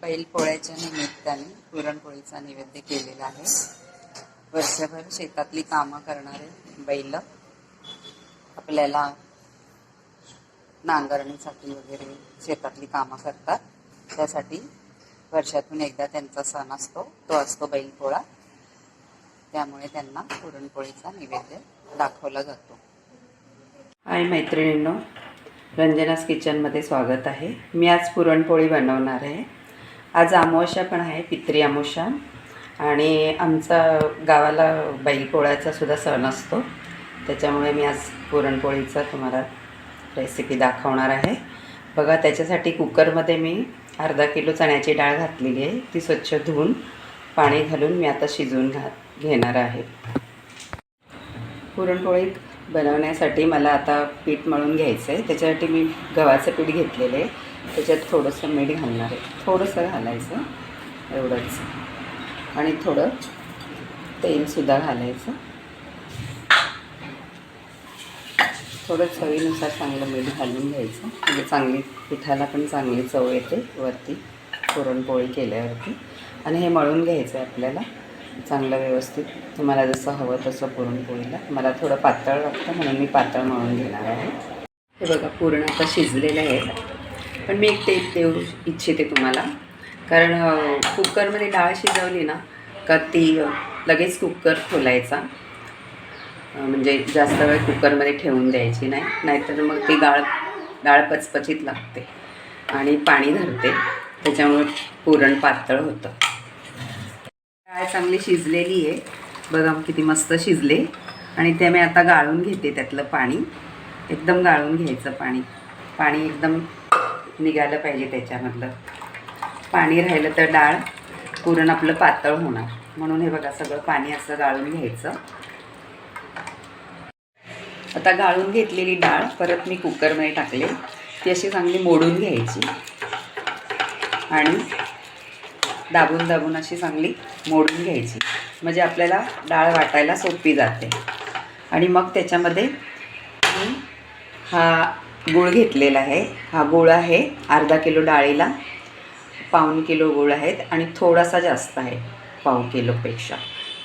बैलपोळ्याच्या निमित्ताने पुरणपोळीचा नैवेद्य केलेला आहे. वर्षभर शेतातली कामं करणारे बैल आपल्याला नांगरणीसाठी वगैरे शेतातली कामं करतात. त्यासाठी वर्षातून एकदा त्यांचा सण असतो. तो असतो बैलपोळा त्यामुळे त्यांना पुरणपोळीचा नैवेद्य दाखवला जातो. हाय मैत्रिणींनो रंजनास किचनमध्ये स्वागत आहे. मी आज पुरणपोळी बनवणार आहे. आज अमावस्या पण आहे पित्री अमावस्या आणि आमचा गावाला बैलपोळ्याचा सुद्धा सण असतो. त्याच्यामुळे मी आज पुरणपोळीचा तुम्हाला रेसिपी दाखवणार आहे. बघा त्याच्यासाठी कुकरमध्ये मी अर्धा किलो चण्याची डाळ घातलेली आहे. ती स्वच्छ धुवून पाणी घालून मी आता शिजवून घा घेणार आहे. पुरणपोळीत बनवण्यासाठी मला आता पीठ मळून घ्यायचं आहे त्याच्यासाठी मी गव्हाचं पीठ घेतलेलं आहे. त्याच्यात थोडंसं मीठ घालणार आहे. थोडंसं घालायचं. एवढंच. आणि थोडं तेलसुद्धा घालायचं. थोडं चवीनुसार चांगलं मीठ घालून घ्यायचं. म्हणजे चांगली पिठाला पण चांगली चव येते वरती. पुरणपोळी केल्यावरती. आणि हे मळून घ्यायचं आहे आपल्याला. चांगलं व्यवस्थित तुम्हाला जसं हवं तसं पुरणपोळीला मला थोडं पातळ लागतं म्हणून मी पातळ मळून घेणार आहे. हे बघा पूर्ण आता शिजलेलं आहे. पण मी एक टेप देऊ इच्छिते तुम्हाला. कारण कुकरमध्ये डाळ शिजवली ना का ती लगेच कुकर खोलायचा. म्हणजे जास्त वेळ कुकरमध्ये ठेवून द्यायची नाही. नाहीतर मग ती डाळ डाळ पचपचीत लागते. आणि पाणी धरते. त्याच्यामुळे पुरण पातळ होतं. डाळ चांगली शिजलेली आहे. बघा किती मस्त शिजले. आणि ते मी आता गाळून घेते त्यातलं पाणी. एकदम गाळून घ्यायचं पाणी. पाणी एकदम निघालं पाहिजे त्याच्यामधलं. पाणी राहिलं तर डाळ पुरण आपलं पातळ होणार. म्हणून हे बघा सगळं पाणी असं गाळून घ्यायचं. आता गाळून घेतलेली डाळ परत मी कुकरमध्ये टाकले. ती अशी चांगली मोडून घ्यायची. आणि दाबून दाबून अशी चांगली मोडून घ्यायची. म्हणजे आपल्याला डाळ वाटायला सोपी जाते. आणि मग त्याच्यामध्ये मी हा गूळ घेतलेला आहे. हा गूळ आहे अर्धा किलो डाळीला पाऊण किलो गूळ आहेत आणि थोडासा जास्त आहे पाव किलोपेक्षा.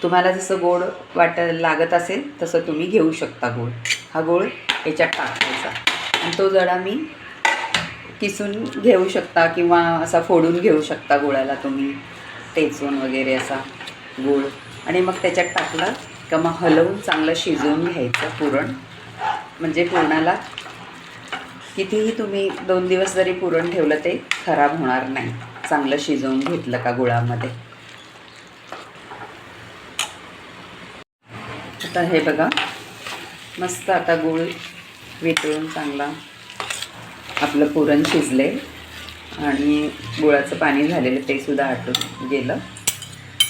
तुम्हाला जसं गोड वाट लागत असेल तसं तुम्ही घेऊ शकता गूळ. हा गूळ याच्यात टाकायचा. आणि तो जरा मी किसून घेऊ शकता किंवा असा फोडून घेऊ शकता गुळाला तुम्ही टेचून वगैरे असा गूळ. आणि मग त्याच्यात टाकलं का मग हलवून चांगलं शिजवून घ्यायचं पुरण. म्हणजे पुरणाला कितीही तुम्ही दोन दिवस जरी पुरण ठेवलं ते खराब होणार नाही. चांगलं शिजवून घेतलं का गुळामध्ये. आता हे बघा मस्त आता गूळ वितळून चांगला आपलं पुरण शिजले आणि गुळाचं पाणी झालेलं ते सुद्धा आटून गेलं.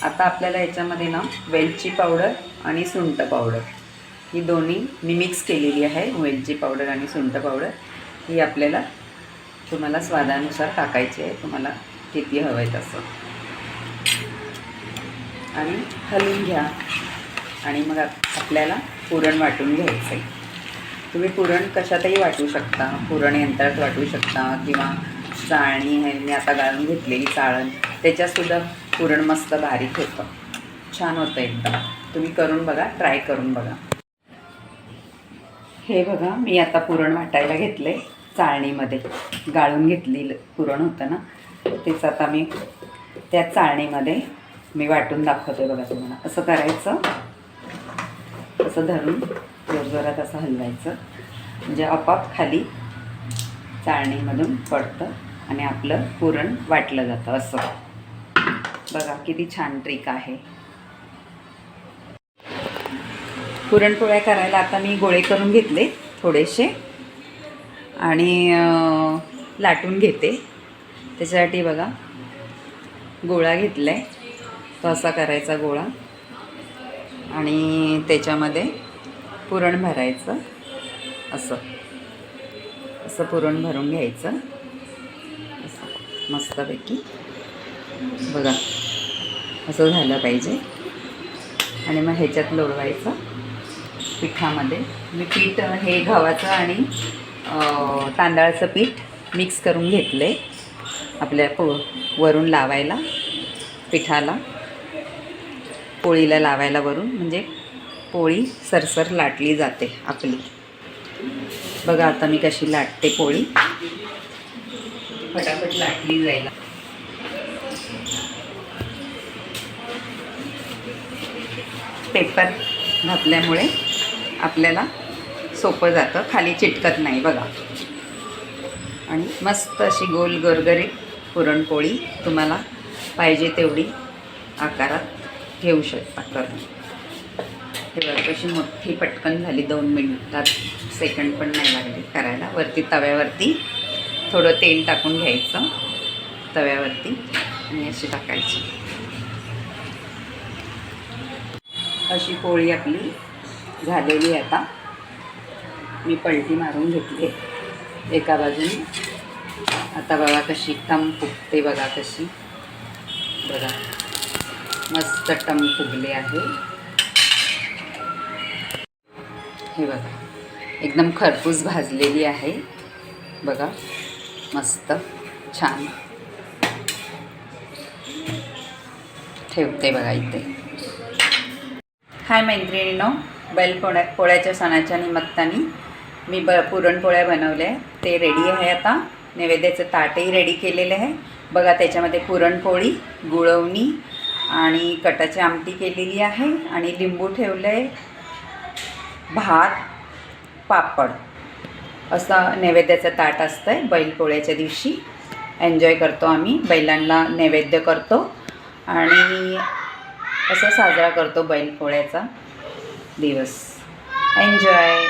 आता आपल्याला याच्यामध्ये ना वेलची पावडर आणि सुंठ पावडर ही दोन्ही मी मिक्स केलेली आहे वेलची पावडर आणि सुंठ पावडर. ही आपल्याला तुम्हाला स्वादानुसार टाकायची आहे तुम्हाला किती हवं आहे तसं. आणि हलवून घ्या. आणि मग आपल्याला पुरण वाटून घ्यायचं आहे तुम्ही पुरण कशातही वाटू शकता. पुरण यंत्रात वाटू शकता किंवा चाळणी आहे मी आता गाळून घेतलेली चाळण त्याच्यातसुद्धा पुरण मस्त बारीक होतं. छान होतं एकदम. तुम्ही करून बघा ट्राय करून बघा. हे बघा मी आता पुरण वाटायला घेतले चाळणीमध्ये. गाळून घेतलेलं पुरण होतं ना तेच आता मी त्या चाळणीमध्ये मी वाटून दाखवते बघा तुम्हाला. असं करायचं. असं धरून जोरजोरात असं हलवायचं. म्हणजे आपाप खाली चाळणीमधून पडतं आणि आपलं पुरण वाटलं जातं असं. बघा किती छान ट्रिक आहे. पुरणपोळ्या करायला आता मी गोळे करून घेतले थोडेसे. आणि लाटून घेते. त्याच्यासाठी बघा गोळा घेतला आहे तो असा करायचा गोळा. आणि त्याच्यामध्ये पुरण भरायचं असं. असं पुरण भरून घ्यायचं. असं मस्तपैकी. बघा असं झालं पाहिजे. आणि मग ह्याच्यात लोळवायचं पिठामध्ये. मी पीठ हे गव्हाचं आणि तांदळाचं पीठ मिक्स करून घेतले आपल्या पो वरून लावायला पिठाला. पोळीला लावायला वरून म्हणजे पोळी सरसर लाटली जाते आपली. बघा आता मी कशी लाटते पोळी. फटाफट लाटली जायला. पेपर घातल्यामुळे आपल्याला सोपं जातं खाली चिटकत नाही बघा. आणि मस्त अशी गोल गरगरीत पुरणपोळी तुम्हाला पाहिजे तेवढी आकारात घेऊ शकता. करून हे कशी मोठी पटकन झाली दोन मिनिटात. सेकंड पण नाही लागले करायला. वरती तव्यावरती थोडं तेल टाकून घ्यायचं. तव्यावरती आणि अशी टाकायची. अशी पोळी आपली झालेली आता. मी पलटी मारून घेतली एका बाजूने. आता बघा कशी टम फुगते बघा कशी. बघा. मस्त टम फुगले आहे. हे बघा एकदम खरपूस भाजलेली आहे. बघा मस्त छान. ठेवते बघा इथे. हाय मैत्रिणीनो बैलपोळ्या पोळ्याच्या सणाच्या निमित्ताने मी ब पुरणपोळ्या बनवल्या ते रेडी आहे आता. नैवेद्याचं ताटही रेडी केलेलं आहे. बघा त्याच्यामध्ये पुरणपोळी गुळवणी आणि कटाची आमटी केलेली आहे आणि लिंबू ठेवलं आहे भात पापड. असं नैवेद्याचं ताट असतं आहे बैलपोळ्याच्या दिवशी. एन्जॉय करतो आम्ही बैलांना नैवेद्य करतो आणि असं साजरा करतो बैलपोळ्याचा दिवस. एन्जॉय